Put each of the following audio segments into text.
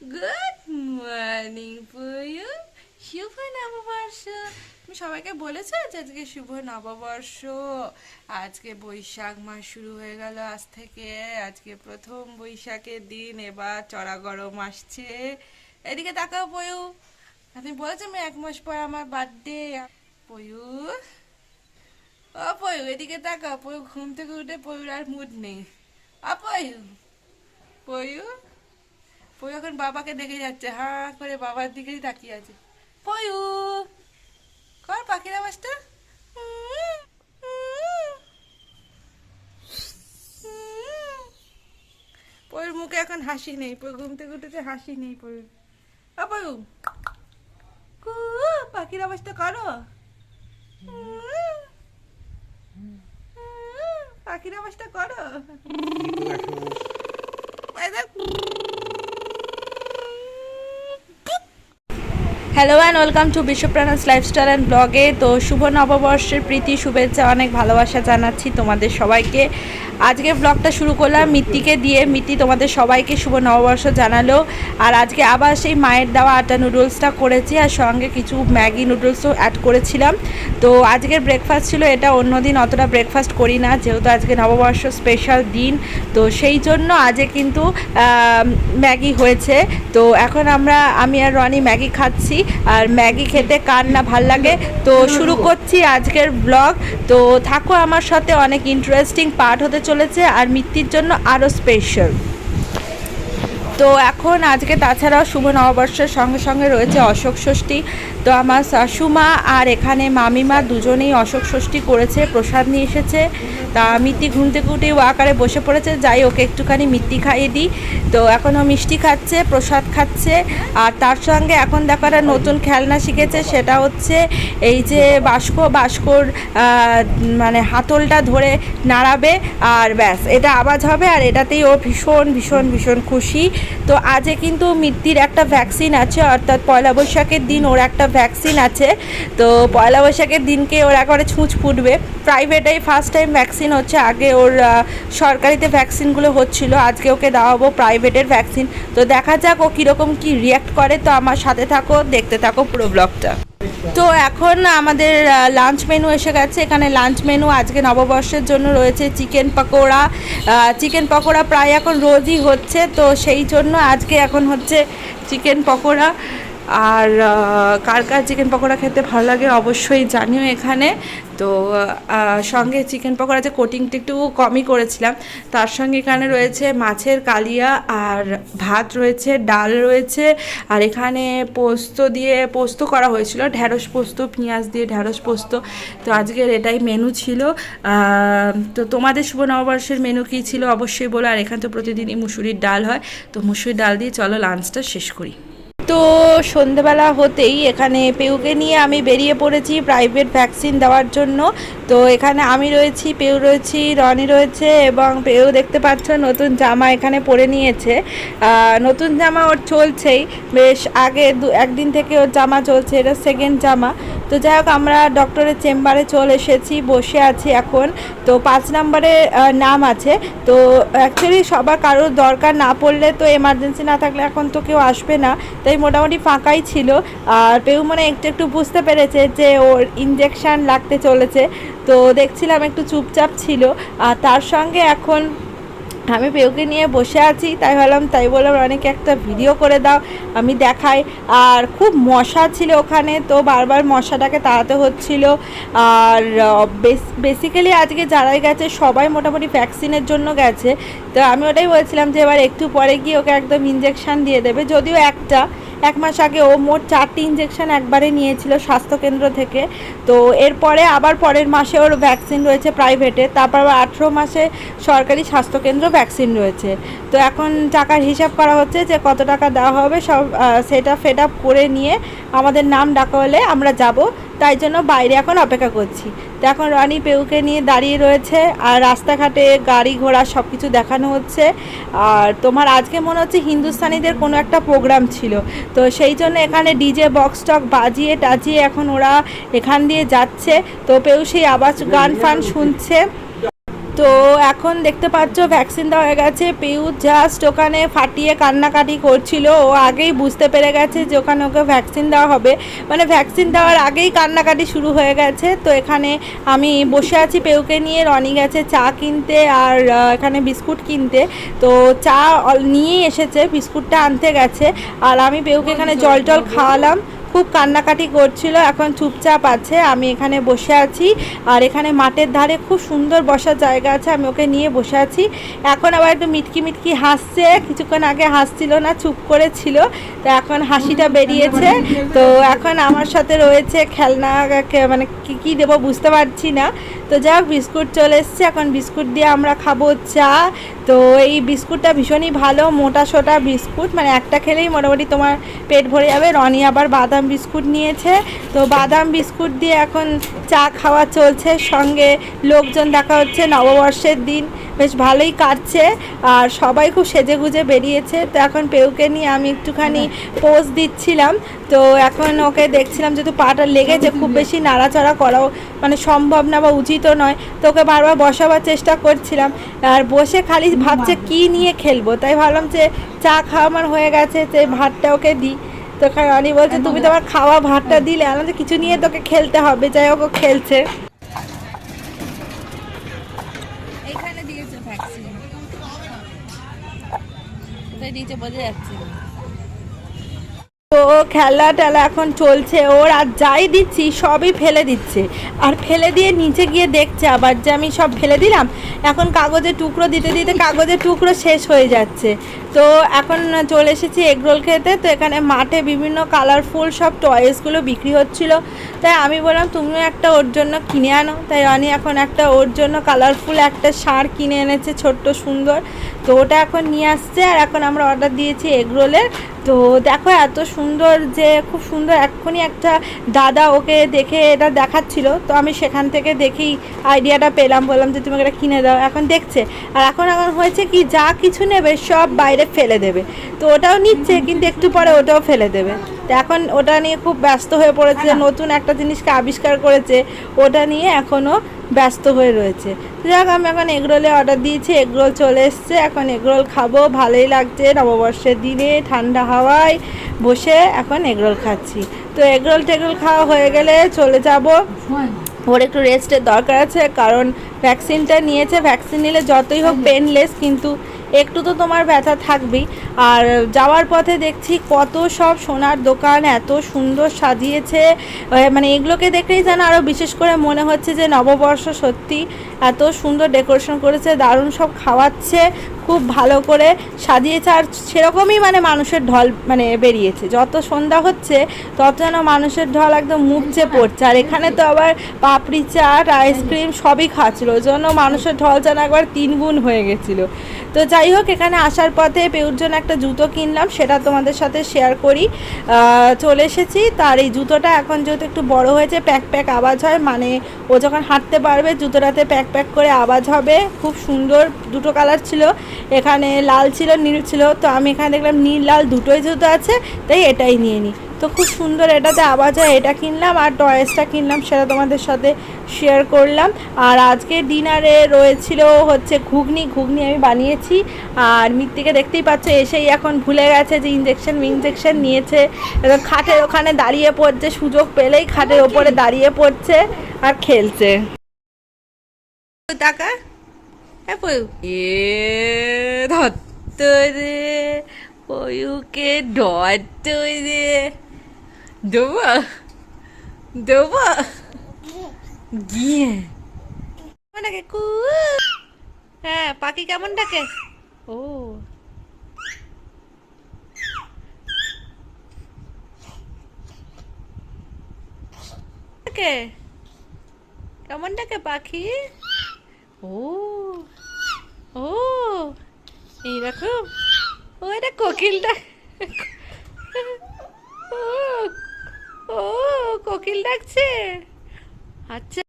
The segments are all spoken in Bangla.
গুড মর্নিং পুয়ু শুভ নববর্ষ। তুমি সবাইকে বলেছ যে আজকে শুভ নববর্ষ? আজকে বৈশাখ মাস শুরু হয়ে গেল আজ থেকে। আজকে প্রথম বৈশাখের দিন, এবার চড়া গরম আসছে। এদিকে তাকাও পয়ু আমি বলেছি আমি এক মাস পর আমার বার্থডে পয়ু ও পয়ু এদিকে তাকাও পয়ু ঘুম থেকে উঠে পয়ুর আর মুড নেই। আ পয়ু পয়ু এখন বাবাকে দেখে যাচ্ছে, হা করে বাবার দিকেই তাকিয়ে আছে। পয়ু, কর পাখির আওয়াজটা। পয়ুর মুখে এখন হাসি নেই ঘুম থেকে উঠেছে, হাসি নেই পয়ু আ, পয়ু, কু, পাখির আওয়াজটা করো। পাখির আওয়াজটা করো এই দেখ। হ্যালো অ্যান্ড ওয়েলকাম টু বিশ্বপ্রাণাস লাইফস্টাইল অ্যান্ড ব্লগে তো শুভ নববর্ষের প্রীতি, শুভেচ্ছা, অনেক ভালোবাসা জানাচ্ছি তোমাদের সবাইকে। আজকে ব্লগটা শুরু করলাম। মিত্তিকে দিয়ে মিত্তি তোমাদের সবাইকে শুভ নববর্ষ জানালো। আর আজকে আবার সেই মায়ের দেওয়া আটা নুডলসটা করেছি আর সঙ্গে কিছু ম্যাগি নুডলসও অ্যাড করেছিলাম। তো আজকের ব্রেকফাস্ট ছিল, এটা অন্যদিন অতটা ব্রেকফাস্ট করি না, যেহেতু আজকে নববর্ষ স্পেশাল দিন। তো সেই জন্য আজকে কিন্তু ম্যাগি হয়েছে। তো এখন আমরা, আমি আর রনি ম্যাগি খাচ্ছি। আর ম্যাগি খেতে কার না ভালো লাগে? তো শুরু করছি আজকের ব্লগ তো থাকো আমার সাথে, অনেক ইন্টারেস্টিং পার্ট হতে চলেছে আর মিত্তির জন্য আরও স্পেশাল তো এখন আজকে তাছাড়াও শুভ নববর্ষের সঙ্গে সঙ্গে রয়েছে অশোক ষষ্ঠী। তো আমার শাশুমা আর এখানে মামিমা দুজনেই অশোক ষষ্ঠী করেছে, প্রসাদ নিয়ে এসেছে। তা মিত্তি ঘুম থেকে উঠে ও আকারে বসে পড়েছে। যাই ওকে একটুখানি মিত্তি খাইয়ে দিই। তো এখন ও মিষ্টি খাচ্ছে, প্রসাদ খাচ্ছে। আর তার সঙ্গে এখন দেখো একটা নতুন খেলনা শিখেছে, সেটা হচ্ছে এই যে বাস্ক, বাস্কর মানে হাতলটা ধরে নাড়াবে। আর ব্যাস, এটা আওয়াজ হবে আর এটাতেই ও ভীষণ ভীষণ ভীষণ খুশি। তো আজে কিন্তু মিত্তির একটা ভ্যাকসিন আছে, অর্থাৎ পয়লা বৈশাখের দিন ওর একটা ভ্যাকসিন আছে। তো পয়লা বৈশাখের দিনকে ওর একবারে ছুঁচ ফুটবে। প্রাইভেটেই ফার্স্ট টাইম ভ্যাকসিন হচ্ছে, আগে ওর সরকারিতে ভ্যাকসিনগুলো হচ্ছিল, আজকে ওকে দেওয়াবো প্রাইভেটের ভ্যাকসিন তো দেখা যাক ও কীরকম কী রিয়াক্ট করে। তো আমার সাথে থাকো, দেখতে থাকো পুরো ব্লগটা তো এখন আমাদের লাঞ্চ মেনু এসে গেছে। এখানে লাঞ্চ মেনু আজকে নববর্ষের জন্য রয়েছে চিকেন পকোড়া। চিকেন পকোড়া প্রায় এখন রোজই হচ্ছে, তো সেই জন্য আজকে এখন হচ্ছে চিকেন পকোড়া। আর কার কার চিকেন পকোড়া খেতে ভালো লাগে অবশ্যই জানিও এখানে। তো সঙ্গে চিকেন পকোড়া যে কোটিংটা একটু কমই করেছিলাম, তার সঙ্গে এখানে রয়েছে মাছের কালিয়া আর ভাত রয়েছে, ডাল রয়েছে, আর এখানে পোস্ত দিয়ে, পোস্ত করা হয়েছিল ঢ্যাঁড়স পোস্ত, পেঁয়াজ দিয়ে ঢ্যাঁড়স পোস্ত। তো আজকের এটাই মেনু ছিল। তো তোমাদের শুভ নববর্ষের মেনু কী ছিল অবশ্যই বলো, আর এখানে তো প্রতিদিনই মুসুরির ডাল হয়। তো মুসুরির ডাল দিয়ে চলো লাঞ্চটা শেষ করি। তো সন্ধেবেলা হতেই এখানে পেউকে নিয়ে আমি বেরিয়ে পড়েছি প্রাইভেট ভ্যাকসিন দেওয়ার জন্য। তো এখানে আমি রয়েছি, পেউ রয়েছি, রনি রয়েছে এবং পেউ দেখতে পাচ্ছ নতুন জামা এখানে পরে নিয়েছে। নতুন জামা ওর চলছেই। বেশ আগে দু, একদিন থেকে ওর জামা চলছে, এটা সেকেন্ড জামা। তো যাই হোক, আমরা ডক্টরের চেম্বারে চলে এসেছি, বসে আছি এখন। তো পাঁচ নম্বরে নাম আছে। তো অ্যাকচুয়ালি সবার কারোর দরকার না পড়লে তো এমার্জেন্সি না থাকলে এখন তো কেউ আসবে না। তাই মোটামুটি ফাঁকাই ছিল। আর পেউ মানে একটু একটু বুঝতে পেরেছে যে ওর ইঞ্জেকশান লাগতে চলেছে। তো দেখছিলাম একটু চুপচাপ ছিল। আর তার সঙ্গে এখন আমি পেউকে নিয়ে বসে আছি, তাই ভাবলাম, তাই বললাম, অনেকে একটা ভিডিও করে দাও, আমি দেখাই। আর খুব মশা ছিল ওখানে, তো বারবার মশাটাকে তাড়াতে হচ্ছিল। আর বেসিক্যালি আজকে যারাই গেছে, সবাই মোটামুটি ভ্যাকসিনের জন্য গেছে। তো আমি ওটাই বলছিলাম যে, এবার একটু পরে গিয়ে ওকে একদম ইঞ্জেকশান দিয়ে দেবে, যদিও একটা। এক মাস আগে ও মোট চারটি ইঞ্জেকশন একবারে নিয়েছিল স্বাস্থ্যকেন্দ্র থেকে। তো এরপরে আবার পরের মাসে ওর ভ্যাকসিন রয়েছে প্রাইভেটে তারপর আবার আঠেরো মাসে সরকারি স্বাস্থ্যকেন্দ্র ভ্যাকসিন রয়েছে। তো এখন টাকার হিসাব করা হচ্ছে যে কত টাকা দেওয়া হবে, সব সেটা ফেড আপ করে নিয়ে আমাদের নাম ডাকা হলে আমরা যাব। তাই জন্য বাইরে এখন অপেক্ষা করছি। তো এখন রানি পেউকে নিয়ে দাঁড়িয়ে রয়েছে আর রাস্তাঘাটে গাড়ি ঘোড়া সব কিছু দেখানো হচ্ছে। আর তোমার আজকে মনে হচ্ছে হিন্দুস্তানিদের কোনো একটা প্রোগ্রাম ছিল। তো সেই জন্য এখানে ডিজে বক্স টক বাজিয়ে টাজিয়ে এখন ওরা এখান দিয়ে যাচ্ছে। তো পেউ সেই আওয়াজ, গান ফান শুনছে। তো এখন দেখতে পাচ্ছ ভ্যাকসিন দেওয়া হয়ে গেছে। পিউ জাস্ট ওখানে ফাটিয়ে কান্নাকাটি করছিল। ও আগেই বুঝতে পেরে গেছে যে ওখানে ওকে ভ্যাকসিন দেওয়া হবে। মানে ভ্যাকসিন দেওয়ার আগেই কান্নাকাটি শুরু হয়ে গেছে। তো এখানে আমি বসে আছি পেউকে নিয়ে। রনি গেছে চা কিনতে আর এখানে বিস্কুট কিনতে। তো চা নিয়েই এসেছে, বিস্কুটটা আনতে গেছে। আর আমি পেউকে এখানে জল টল খাওয়ালাম। খুব কান্নাকাটি করছিল, এখন চুপচাপ আছে, আমি এখানে বসে আছি। আর এখানে মাঠের ধারে খুব সুন্দর বসার জায়গা আছে, আমি ওকে নিয়ে বসে আছি। এখন আবার একটু মিটকি মিটকি হাসছে, কিছুক্ষণ আগে হাসছিল না, চুপ করেছিল, তো এখন হাসিটা বেরিয়েছে। তো এখন আমার সাথে রয়েছে খেলনা মানে কি, কী দেবো বুঝতে পারছি না। তো যাক, বিস্কুট চলে এসছে। এখন বিস্কুট দিয়ে আমরা খাব চা। তো এই বিস্কুটটা ভীষণই ভালো, মোটা সোটা বিস্কুট। মানে একটা খেলেই মোটামুটি তোমার পেট ভরে যাবে। রনি আবার বাদাম বিস্কুট নিয়েছে। তো বাদাম বিস্কুট দিয়ে এখন চা খাওয়া চলছে। সঙ্গে লোকজন দেখা হচ্ছে নববর্ষের দিন। বেশ ভালোই কাটছে আর সবাই খুব সেজে গুজে বেরিয়েছে। তো এখন পেউকে নিয়ে আমি একটুখানি পোজ দিচ্ছিলাম। তো এখন ওকে দেখছিলাম যেহেতু পাটা লেগেছে খুব বেশি নাড়াচাড়া করাও মানে সম্ভব না বা উচিতও নয়। তো ওকে বারবার বসাবার চেষ্টা করছিলাম আর বসে খালি ভাবছে কি নিয়ে খেলব। তাই ভাবলাম যে চা খাওয়া আমার হয়ে গেছে যে ভাতটা ওকে দিই। তো রানি বলছে তুমি তো আমার খাওয়া ভাতটা দিলে। আমি বলছি, কিছু নিয়ে তোকে খেলতে হবে। যাই হোক ও খেলছে। দিয়েছে বোঝা যাচ্ছে না। তো খেলা টেলা এখন চলছে, ওর আর যাই দিচ্ছি সবই ফেলে দিচ্ছে। আর ফেলে দিয়ে নিচে গিয়ে দেখছে আবার যে আমি সব ফেলে দিলাম, এখন কাগজের টুকরো দিতে দিতে কাগজের টুকরো শেষ হয়ে যাচ্ছে। তো এখন চলে এসেছি এগরোল খেতে, তো এখানে মাঠে বিভিন্ন কালারফুল সব টয়েসগুলো বিক্রি হচ্ছিল। তাই আমি বললাম, তুমিও একটা ওর জন্য কিনে আনো। তাই রানি এখন একটা ওর জন্য কালারফুল একটা সার কিনে এনেছে ছোট্ট সুন্দর। তো ওটা এখন নিয়ে আসছে, আর এখন আমরা অর্ডার দিয়েছি এগরোলের। তো দেখো এত সুন্দর যে খুব সুন্দর এক্ষুনি একটা দাদা ওকে দেখে এটা দেখাচ্ছিল। তো আমি সেখান থেকে দেখেই আইডিয়াটা পেলাম বললাম যে তুমি এটা কিনে দাও। এখন দেখছে। আর এখন এখন হয়েছে কি যা কিছু নেবে সব বাইরে ফেলে দেবে। তো ওটাও নিচ্ছে কিন্তু একটু পরে ওটাও ফেলে দেবে। তো এখন ওটা নিয়ে খুব ব্যস্ত হয়ে পড়েছে নতুন একটা জিনিসকে আবিষ্কার করেছে ওটা নিয়ে এখনও ব্যস্ত হয়ে রয়েছে। যাক, আমি এখন এগরোলে অর্ডার দিয়েছি এগরোল চলে এসছে। এখন এগরোল খাব, ভালোই লাগছে নববর্ষের দিনে, ঠান্ডা হাওয়ায় বসে এখন এগরোল খাচ্ছি। তো এগরোল টেগরোল খাওয়া হয়ে গেলে চলে যাব। ওর একটু রেস্টের দরকার আছে, কারণ ভ্যাকসিনটা নিয়েছে। ভ্যাকসিন নিলে যতই হোক পেনলেস কিন্তু একটু তো তোমার ব্যথা থাকবেই। আর যাওয়ার পথে দেখছি কত সব সোনার দোকান, এত সুন্দর সাজিয়েছে। মানে এগুলোকে দেখলেই যেন আরও বিশেষ করে মনে হচ্ছে যে নববর্ষ সত্যি এত সুন্দর ডেকোরেশন করেছে, দারুণ সব খাওয়াচ্ছে। খুব ভালো করে সাজিয়েছে আর সেরকমই মানে মানুষের ঢল মানে বেরিয়েছে। যত সন্ধ্যা হচ্ছে, তত যেন মানুষের ঢল একদম মুখছে পড়ছে। আর এখানে তো আবার পাপড়ি, চাট আইসক্রিম সবই খাচ্ছিল। ওই জন্য মানুষের ঢল যেন একবার তিন গুণ হয়ে গেছিল। তো যাই হোক, এখানে আসার পথে পেউর জন্য একটা জুতো কিনলাম। সেটা তোমাদের সাথে শেয়ার করি। চলে এসেছি। তার এই জুতোটা এখন যেহেতু একটু বড় হয়েছে, প্যাক প্যাক আওয়াজ হয়। মানে ও যখন হাঁটতে পারবে, জুতোটাতে প্যাক প্যাক করে আওয়াজ হবে। খুব সুন্দর দুটো কালার ছিল। এখানে লাল ছিল, নীল ছিল, তো আমি এখানে দেখলাম নীল, লাল দুটোই জুতো আছে, তাই এটাই নিয়ে নিই তো খুব সুন্দর এটাতে আওয়াজ হয় এটা কিনলাম আর টয়েসটা কিনলাম, সেটা তোমাদের সাথে শেয়ার করলাম। আর আজকে ডিনারে রয়েছিল হচ্ছে ঘুগনি ঘুগনি আমি বানিয়েছি। আর মৃত্তিকে দেখতেই পাচ্ছ, এসেই এখন ভুলে গেছে যে ইঞ্জেকশন ইঞ্জেকশন নিয়েছে। খাটের ওখানে দাঁড়িয়ে পড়ছে, সুযোগ পেলেই খাটের ওপরে দাঁড়িয়ে পড়ছে আর খেলছে। টাকা? এ ধত্ত রে পয়ুকে ডট রে দেবো দেবো গিয়ে ডাকে কু হ্যাঁ পাখি কেমন ডাকে ও ডাকে কেমন ডাকে পাখি ও ও, এইরকম? ও, এটা কোকিলটা। ও কোকিল ডাকছে? আচ্ছা।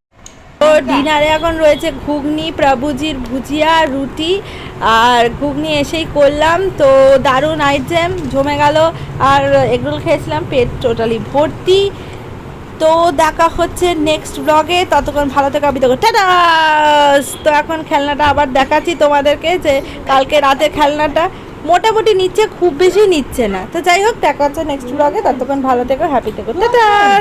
তো ডিনারে এখন রয়েছে ঘুগনি, প্রভুজির ভুজিয়া, রুটি, আর ঘুগনি এসেই করলাম। তো দারুণ আইটেম জমে গেল। আর এগরোল খেয়েছিলাম, পেট টোটালি ভর্তি। তো দেখা হচ্ছে নেক্সট ব্লগে ততক্ষণ ভালো থেকে, আমি দেখো টাটাস তো এখন খেলনাটা আবার দেখাচ্ছি তোমাদেরকে যে কালকে রাতে খেলনাটা মোটামুটি নিচ্ছে, খুব বেশি নিচ্ছে না। তো যাই হোক, দেখা হচ্ছে নেক্সট ব্লগে ততক্ষণ ভালো থেকে হ্যাপি থেকো। টাটা!